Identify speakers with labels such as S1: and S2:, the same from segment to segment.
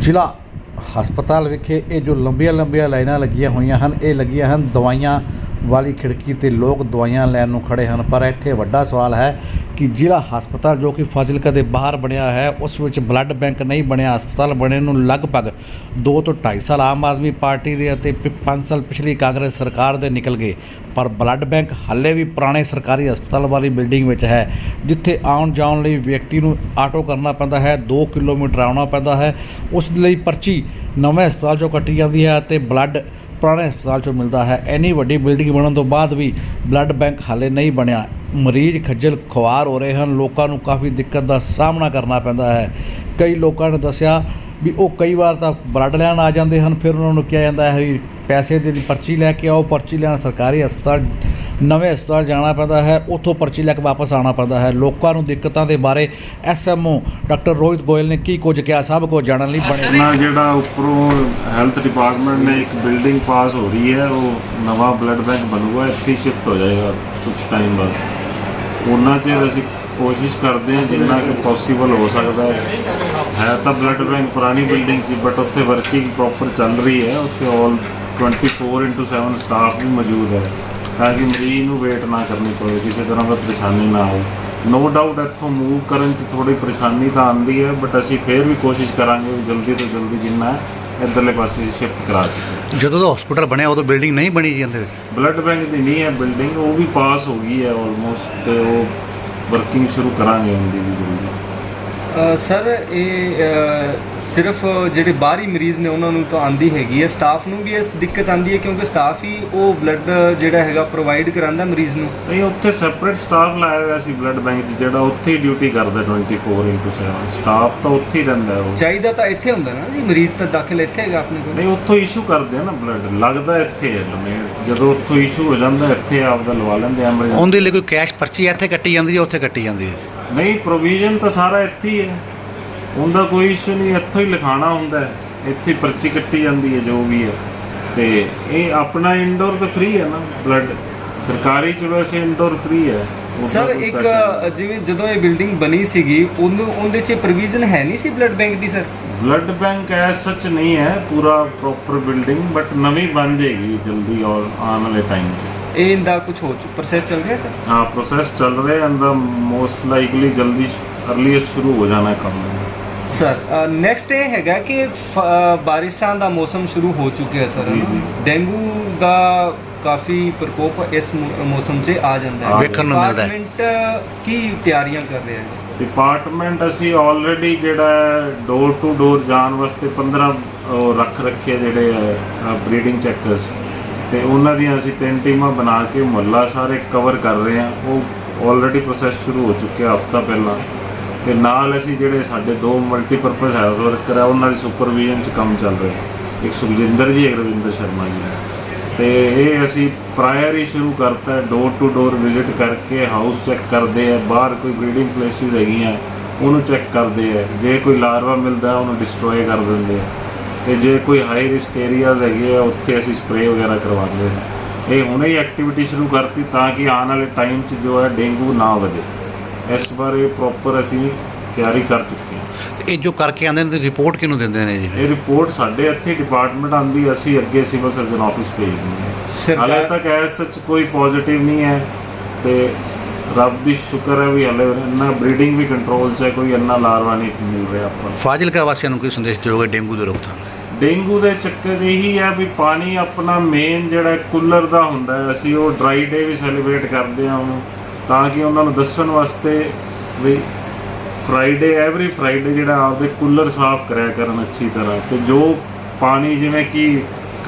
S1: ਜ਼ਿਲ੍ਹਾ ਹਸਪਤਾਲ ਵਿਖੇ ਇਹ ਜੋ ਲੰਬੀਆਂ ਲੰਬੀਆਂ ਲਾਈਨਾਂ ਲੱਗੀਆਂ ਹੋਈਆਂ ਹਨ, ਇਹ ਲੱਗੀਆਂ ਹਨ ਦਵਾਈਆਂ ਵਾਲੀ ਖਿੜਕੀ ਤੇ ਲੋਕ ਦਵਾਈਆਂ ਲੈਣ ਨੂੰ ਖੜੇ ਹਨ। ਪਰ ਇੱਥੇ ਵੱਡਾ ਸਵਾਲ ਹੈ ਕਿ ਜ਼ਿਲ੍ਹਾ ਹਸਪਤਾਲ ਜੋ ਕਿ ਫਾਜ਼ਿਲਕਾ ਦੇ ਬਾਹਰ ਬਣਿਆ ਹੈ, ਉਸ ਵਿੱਚ ਬਲੱਡ ਬੈਂਕ ਨਹੀਂ ਬਣਿਆ। ਹਸਪਤਾਲ ਬਣੇ ਨੂੰ ਲਗਭਗ 2 ਤੋਂ 2.5 ਸਾਲ ਆਮ ਆਦਮੀ ਪਾਰਟੀ ਦੇ ਅਤੇ 5 ਸਾਲ ਪਿਛਲੀ ਕਾਂਗਰਸ ਸਰਕਾਰ ਦੇ ਨਿਕਲ ਗਏ। ਪਰ ਬਲੱਡ ਬੈਂਕ ਹਾਲੇ ਵੀ ਪੁਰਾਣੇ ਸਰਕਾਰੀ ਹਸਪਤਾਲ ਵਾਲੀ ਬਿਲਡਿੰਗ ਵਿੱਚ ਹੈ, ਜਿੱਥੇ ਆਉਣ ਜਾਣ ਲਈ ਵਿਅਕਤੀ ਨੂੰ ਆਟੋ ਕਰਨਾ ਪੈਂਦਾ ਹੈ 2 ਕਿਲੋਮੀਟਰ ਆਉਣਾ ਪੈਂਦਾ ਹੈ। ਉਸ ਲਈ ਪਰਚੀ ਨਵੇਂ ਹਸਪਤਾਲ ਚੋਂ ਕੱਟੀ ਜਾਂਦੀ ਹੈ ਅਤੇ ਬਲੱਡ ਪੁਰਾਣੇ ਹਸਪਤਾਲ ਚੋਂ ਮਿਲਦਾ ਹੈ। ਇੰਨੀ ਵੱਡੀ ਬਿਲਡਿੰਗ ਬਣਨ ਤੋਂ ਬਾਅਦ ਵੀ ਬਲੱਡ ਬੈਂਕ ਹਾਲੇ ਨਹੀਂ ਬਣਿਆ। ਮਰੀਜ਼ ਖੱਜਲ ਖੁਆਰ ਹੋ ਰਹੇ ਹਨ। ਲੋਕਾਂ ਨੂੰ ਕਾਫੀ ਦਿੱਕਤ ਦਾ ਸਾਹਮਣਾ ਕਰਨਾ ਪੈਂਦਾ ਹੈ। ਕਈ ਲੋਕਾਂ ਨੇ ਦੱਸਿਆ ਵੀ ਉਹ ਕਈ ਵਾਰ ਤਾਂ ਬਲੱਡ ਲੈਣ ਆ ਜਾਂਦੇ ਹਨ, ਫਿਰ ਉਹਨਾਂ ਨੂੰ ਕਿਹਾ ਜਾਂਦਾ ਹੈ ਵੀ ਪੈਸੇ ਦੇ ਦੀ ਪਰਚੀ ਲੈ ਕੇ ਆਓ। ਪਰਚੀ ਲੈਣ ਸਰਕਾਰੀ ਹਸਪਤਾਲ, ਨਵੇਂ ਹਸਪਤਾਲ ਜਾਣਾ ਪੈਂਦਾ ਹੈ। ਉੱਥੋਂ ਪਰਚੀ ਲੈ ਕੇ ਵਾਪਸ ਆਉਣਾ ਪੈਂਦਾ ਹੈ। ਲੋਕਾਂ ਨੂੰ ਦਿੱਕਤਾਂ ਦੇ ਬਾਰੇ ਐਸਐਮਓ ਡਾਕਟਰ ਰੋਹਿਤ ਗੋਇਲ ਨੇ ਕੀ ਕੁਝ ਕਿਹਾ, ਸਭ ਕੁਝ ਜਾਣਨ ਲਈ ਬਣੇ।
S2: ਨਾ ਜਿਹੜਾ ਉੱਪਰੋਂ ਹੈਲਥ ਡਿਪਾਰਟਮੈਂਟ ਨੇ ਇੱਕ ਬਿਲਡਿੰਗ ਪਾਸ ਹੋ ਰਹੀ ਹੈ, ਉਹ ਨਵਾਂ ਬਲੱਡ ਬੈਂਕ ਬਣੂਗਾ, ਇੱਥੇ ਸ਼ਿਫਟ ਹੋ ਜਾਏਗਾ ਕੁਝ ਟਾਈਮ ਬਾਅਦ। ਉਹਨਾਂ ਚਿਰ ਅਸੀਂ ਕੋਸ਼ਿਸ਼ ਕਰਦੇ ਹਾਂ ਜਿੰਨਾ ਕਿ ਪੋਸੀਬਲ ਹੋ ਸਕਦਾ ਹੈ। ਹੈ ਤਾਂ ਬਲੱਡ ਬੈਂਕ ਪੁਰਾਣੀ ਬਿਲਡਿੰਗ ਸੀ ਬਟ ਉੱਥੇ ਵਰਕਿੰਗ ਪ੍ਰੋਪਰ ਚੱਲ ਰਹੀ ਹੈ। ਉੱਥੇ ਆਲ 24/7 ਸਟਾਫ ਵੀ ਮੌਜੂਦ ਹੈ। ਤਾਂ ਕਿ ਮਰੀਜ਼ ਨੂੰ ਵੇਟ ਨਾ ਕਰਨੀ ਪਵੇ, ਕਿਸੇ ਤਰ੍ਹਾਂ ਦਾ ਪਰੇਸ਼ਾਨੀ ਨਾ ਆਵੇ ਨੋ ਡਾਊਟ ਇੱਥੋਂ ਮੂਵ ਕਰਨ 'ਚ ਥੋੜੀ ਪਰੇਸ਼ਾਨੀ ਤਾਂ ਆਉਂਦੀ ਹੈ ਬਟ ਅਸੀਂ ਫੇਰ ਵੀ ਕੋਸ਼ਿਸ਼ ਕਰਾਂਗੇ ਵੀ ਜਲਦੀ ਤੋਂ ਜਲਦੀ ਜਿੰਨਾ ਇੱਧਰਲੇ ਪਾਸੇ ਸ਼ਿਫਟ ਕਰਾ ਸਕੀਏ
S1: ਜਦੋਂ ਦਾ ਹਸਪੀਟਲ ਬਣਿਆ ਉਦੋਂ ਬਿਲਡਿੰਗ ਨਹੀਂ ਬਣੀ ਜੀ ਅੰਦਰ
S2: ਬਲੱਡ ਬੈਂਕ ਦੀ ਨਹੀਂ ਹੈ ਬਿਲਡਿੰਗ ਉਹ ਵੀ ਪਾਸ ਹੋ ਗਈ ਹੈ ਆਲਮੋਸਟ ਤੇ ਉਹ ਵਰਕਿੰਗ ਸ਼ੁਰੂ ਕਰਾਂਗੇ ਉਹਦੀ ਵੀ
S3: ਅ, ਸਰ ਇਹ ਸਿਰਫ ਜਿਹੜੇ ਬਾਹਰੀ ਮਰੀਜ਼ ਨੇ ਉਹਨਾਂ ਨੂੰ ਤਾਂ ਆਂਦੀ ਹੈਗੀ ਹੈ। ਸਟਾਫ ਨੂੰ ਵੀ ਇਸ ਦਿੱਕਤ ਆਂਦੀ ਹੈ ਕਿਉਂਕਿ ਸਟਾਫ ਹੀ ਉਹ ਬਲੱਡ ਜਿਹੜਾ ਹੈਗਾ ਪ੍ਰੋਵਾਈਡ ਕਰਾਂਦਾ ਮਰੀਜ਼ ਨੂੰ।
S2: ਨਹੀਂ ਉੱਥੇ ਸੈਪਰੇਟ ਸਟਾਫ ਲਾਇਆ ਹੋਇਆ ਸੀ ਬਲੱਡ ਬੈਂਕ 'ਚ ਜਿਹੜਾ ਉੱਥੇ ਹੀ ਡਿਊਟੀ ਕਰਦਾ 24/7 ਸਟਾਫ ਤਾਂ ਉੱਥੇ ਹੀ ਰਹਿੰਦਾ ਹੈ ਉਹ।
S3: ਚਾਹੀਦਾ ਤਾਂ ਇੱਥੇ ਹੁੰਦਾ ਨਾ ਜੀ ਮਰੀਜ਼ ਤਾਂ ਦਾਖਲ ਇੱਥੇ ਹੈਗਾ ਆਪਣੇ ਕੋਲ।
S2: ਨਹੀਂ ਉੱਥੋਂ ਇਸ਼ੂ ਕਰਦੇ ਆ ਨਾ ਬਲੱਡ। ਲੱਗਦਾ ਇੱਥੇ ਹੈ ਲਮੇੜ ਜਦੋਂ ਉੱਥੋਂ ਇਸ਼ੂ ਹੋ ਜਾਂਦਾ ਇੱਥੇ ਆਪਦਾ ਲਵਾ ਲੈਂਦੇ ਐਮਰਜੈਂਸੀ
S1: ਉਹਦੇ ਲਈ ਕੋਈ ਕੈਸ਼ ਪਰਚੀ ਇੱਥੇ ਕੱਟੀ ਜਾਂਦੀ ਹੈ ਉੱਥੇ ਕੱਟੀ ਜਾਂਦੀ ਹੈ?
S2: ਨਹੀਂ ਪ੍ਰੋਵੀਜ਼ਨ ਤਾਂ ਸਾਰਾ ਇੱਥੇ ਹੀ ਹੈ। ਉਹਦਾ ਕੋਈ ਇਸ਼ੂ ਨਹੀਂ ਇੱਥੋਂ ਹੀ ਲਿਖਾਣਾ ਹੁੰਦਾ ਹੈ। ਇੱਥੇ ਪਰਚੀ ਕੱਟੀ ਜਾਂਦੀ ਹੈ ਜੋ ਵੀ ਹੈ। ਤੇ ਇਹ ਆਪਣਾ ਇੰਡੋਰ ਤਾਂ ਫ੍ਰੀ ਹੈ ਨਾ ਬਲੱਡ ਸਰਕਾਰੀ ਚ ਵੈਸੇ ਇੰਡੋਰ ਫ੍ਰੀ ਹੈ।
S3: ਸਰ ਇੱਕ। ਜਿਵੇਂ ਜਦੋਂ ਇਹ ਬਿਲਡਿੰਗ ਬਣੀ ਸੀਗੀ ਉਹਨੂੰ ਉਹਦੇ 'ਚ ਪ੍ਰੋਵੀਜ਼ਨ ਹੈ ਨਹੀਂ ਸੀ ਬਲੱਡ ਬੈਂਕ ਦੀ sir
S2: blood bank as such ਨਹੀਂ ਹੈ ਪੂਰਾ ਪ੍ਰੋਪਰ ਬਿਲਡਿੰਗ ਬਟ ਨਵੀਂ ਬਣ ਜਾਏਗੀ ਜਲਦੀ ਔਰ ਆਉਣ ਵਾਲੇ ਟਾਈਮ 'ਚ।
S3: ਇਹ ਇਹਦਾ ਕੁਝ ਹੋ ਚੁੱਕਾ ਪ੍ਰੋਸੈਸ ਚੱਲ ਰਿਹਾ ਸਰ?
S2: ਹਾਂ ਪ੍ਰੋਸੈਸ ਚੱਲ ਰਿਹਾ ਅੰਦਰ ਮੋਸਟ ਲਾਈਕਲੀ ਜਲਦੀ ਅਰਲੀਸਟ ਸ਼ੁਰੂ ਹੋ ਜਾਣਾ ਹੈ ਕੰਮ।
S3: ਸਰ ਨੈਕਸਟ ਇਹ ਹੈਗਾ ਕਿ ਫ- ਅ, ਬਾਰਿਸ਼ਾਂ ਦਾ ਮੌਸਮ ਸ਼ੁਰੂ ਹੋ ਚੁੱਕਿਆ ਸਰ।
S2: ਜੀ, ਜੀ।
S3: ਡੇਂਗੂ ਦਾ ਕਾਫੀ ਪ੍ਰਕੋਪ ਇਸ ਮੌ- ਮੌਸਮ 'ਚ ਆ ਜਾਂਦਾ ਹੈ।
S2: ਹਾਂ,
S1: ਵੇਖਣ ਨੂੰ ਮਿਲਦਾ ਹੈ।
S3: Department ਕੀ ਤਿਆਰੀਆਂ ਕਰ ਰਿਹਾ ਹੈ?
S2: ਡਿਪਾਰਟਮੈਂਟ ਅਸੀਂ ਆਲਰੇਡੀ ਜਿਹੜਾ ਡੋਰ ਟੂ ਡੋਰ ਜਾਣ ਵਾਸਤੇ 15 ਉਹ ਰੱਖ ਰੱਖੇ ਜਿਹੜੇ ਬਰੀਡਿੰਗ ਚੈੱਕਰਸ ਤੇ ਉਹਨਾਂ ਦੀਆਂ ਅਸੀਂ ਤਿੰਨ ਟੀਮਾਂ ਬਣਾ ਕੇ ਮੁਹੱਲਾ ਸਾਰੇ ਕਵਰ ਕਰ ਰਹੇ ਹਾਂ। ਉਹ ਆਲਰੇਡੀ ਪ੍ਰੋਸੈਸ ਸ਼ੁਰੂ ਹੋ ਚੁੱਕਿਆ ਹਫਤਾ ਪਹਿਲਾਂ। ਤੇ ਨਾਲ ਅਸੀਂ ਜਿਹੜੇ ਸਾਡੇ ਦੋ ਮਲਟੀਪਰਪਸ ਹੈਲਥ ਵਰਕਰ ਆ, ਉਹਨਾਂ ਦੀ ਸੁਪਰਵੀਜ਼ਨ 'ਚ ਕੰਮ ਚੱਲ ਰਿਹਾ। ਇੱਕ ਸੁਖਜਿੰਦਰ ਜੀ, ਇੱਕ ਰਵਿੰਦਰ ਸ਼ਰਮਾ ਜੀ। ਤੇ ਇਹ ਅਸੀਂ ਪ੍ਰਾਇਰ ਹੀ ਸ਼ੁਰੂ ਕਰਤਾ ਡੋਰ ਟੂ ਡੋਰ ਵਿਜ਼ਿਟ ਕਰਕੇ ਹਾਊਸ ਚੈੱਕ ਕਰਦੇ ਆ ਬਾਹਰ ਕੋਈ ਬਰੀਡਿੰਗ ਪਲੇਸਿਸ ਹੈਗੀਆਂ, ਉਹਨੂੰ ਚੈੱਕ ਕਰਦੇ ਆ ਜੇ ਕੋਈ ਲਾਰਵਾ ਮਿਲਦਾ, ਉਹਨੂੰ ਡਿਸਟਰੋਏ ਕਰ ਦਿੰਦੇ ਆ ਤੇ ਜੇ ਕੋਈ ਹਾਈ ਰਿਸਕ ਏਰੀਆਜ਼ ਹੈਗੇ ਆ ਉੱਥੇ ਅਸੀਂ ਸਪਰੇਅ ਵਗੈਰਾ ਕਰਵਾਉਂਦੇ ਹਾਂ। ਇਹ ਹੁਣੇ ਹੀ ਐਕਟੀਵਿਟੀ ਸ਼ੁਰੂ ਕਰਤੀ ਤਾਂ ਕਿ ਆਉਣ ਵਾਲੇ ਟਾਈਮ 'ਚ ਜੋ ਹੈ ਡੇਂਗੂ ਨਾ ਵਧੇ। ਇਸ ਬਾਰੇ ਪ੍ਰੋਪਰ ਅਸੀਂ ਤਿਆਰੀ ਕਰ ਚੁੱਕੇ ਹਾਂ।
S1: ਤੇ ਇਹ ਜੋ ਕਰਕੇ ਆਉਂਦੇ ਨੇ ਰਿਪੋਰਟ ਕਿਹਨੂੰ ਦਿੰਦੇ ਨੇ ਜੀ?
S2: ਇਹ ਰਿਪੋਰਟ ਸਾਡੇ ਇੱਥੇ ਡਿਪਾਰਟਮੈਂਟ ਆਂਦੀ ਅਸੀਂ ਅੱਗੇ ਸਿਵਲ ਸਰਜਨ ਆਫਿਸ ਭੇਜਦੇ ਹਾਂ। ਹਾਲੇ ਤੱਕ ਐਸ ਸੱਚ ਕੋਈ ਪੋਜ਼ਿਟਿਵ ਨਹੀਂ ਹੈ ਤੇ ਰੱਬ ਦੀ ਸ਼ੁਕਰ ਹੈ ਵੀ ਹਲੇ ਇੰਨਾ ਬਰੀਡਿੰਗ ਵੀ ਕੰਟਰੋਲ 'ਚ ਹੈ ਕੋਈ ਇੰਨਾ ਲਾਰਵਾ ਨਹੀਂ ਮਿਲ ਰਿਹਾ ਆਪਾਂ।
S1: ਫਾਜ਼ਿਲਕਾ ਵਾਸੀਆਂ ਨੂੰ ਕੋਈ ਸੰਦੇਸ਼ ਦਿਓਗੇ ਡੇਂਗੂ ਦੇ ਰੋਕਥਾਮ
S2: ਡੇਂਗੂ ਦੇ ਚੱਕਰ ਇਹੀ ਆ ਵੀ ਪਾਣੀ ਆਪਣਾ ਮੇਨ ਜਿਹੜਾ ਕੂਲਰ ਦਾ ਹੁੰਦਾ ਅਸੀਂ ਉਹ ਡਰਾਈ ਡੇ ਵੀ ਸੈਲੀਬ੍ਰੇਟ ਕਰਦੇ ਹਾਂ ਉਹਨੂੰ, ਤਾਂ ਕਿ ਉਹਨਾਂ ਨੂੰ ਦੱਸਣ ਵਾਸਤੇ ਵੀ ਫਰਾਈਡੇ ਐਵਰੀ ਫਰਾਈਡੇ ਜਿਹੜਾ ਆਪਦੇ ਕੂਲਰ ਸਾਫ਼ ਕਰਿਆ ਕਰਨ ਅੱਛੀ ਤਰ੍ਹਾਂ, ਤੇ ਜੋ ਪਾਣੀ ਜਿਵੇਂ ਕਿ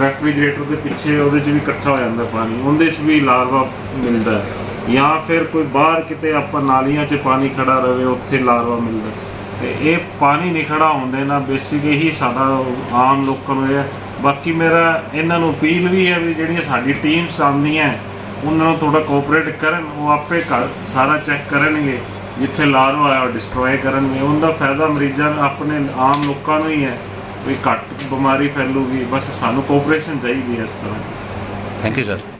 S2: ਰੈਫਰੀਜਰੇਟਰ ਦੇ ਪਿੱਛੇ ਉਹਦੇ 'ਚ ਵੀ ਇਕੱਠਾ ਹੋ ਜਾਂਦਾ ਪਾਣੀ, ਉਹਦੇ 'ਚ ਵੀ ਲਾਰਵਾ ਮਿਲਦਾ ਜਾਂ ਫਿਰ ਕੋਈ ਬਾਹਰ ਕਿਤੇ ਆਪਾਂ ਨਾਲੀਆਂ 'ਚ ਪਾਣੀ ਖੜਾ ਰਵੇ, ਉੱਥੇ ਲਾਰਵਾ ਮਿਲਦਾ ਤੇ ਇਹ ਪਾਣੀ ਨਹੀਂ ਖੜਾ ਹੁੰਦੇ ਨਾ ਬੇਸਿਕ ਇਹੀ ਸਾਡਾ ਆਮ ਲੋਕਾਂ ਨੂੰ ਇਹ ਬਾਕੀ ਮੇਰਾ ਇਹਨਾਂ ਨੂੰ ਅਪੀਲ ਵੀ ਹੈ ਵੀ ਜਿਹੜੀਆਂ ਸਾਡੀ ਟੀਮਸ ਆਉਂਦੀਆਂ, ਉਹਨਾਂ ਨੂੰ ਥੋੜਾ ਕੋਆਪਰੇਟ ਕਰਨ, ਉਹ ਆਪੇ ਘਰ ਸਾਰਾ ਚੈੱਕ ਕਰਨਗੇ, ਜਿੱਥੇ ਲਾਰਵਾ ਹੈ ਉਹ ਡਿਸਟਰੋਏ ਕਰਨਗੇ। ਉਹਦਾ ਫਾਇਦਾ ਮਰੀਜ਼ਾਂ, ਆਪਣੇ ਆਮ ਲੋਕਾਂ ਨੂੰ ਹੀ ਹੈ ਕੋਈ ਘੱਟ ਬਿਮਾਰੀ ਫੈਲੂਗੀ, ਬਸ ਸਾਨੂੰ ਕੋਆਪਰੇਸ਼ਨ ਚਾਹੀਦੀ ਹੈ ਇਸ ਤਰ੍ਹਾਂ।
S1: Thank you sir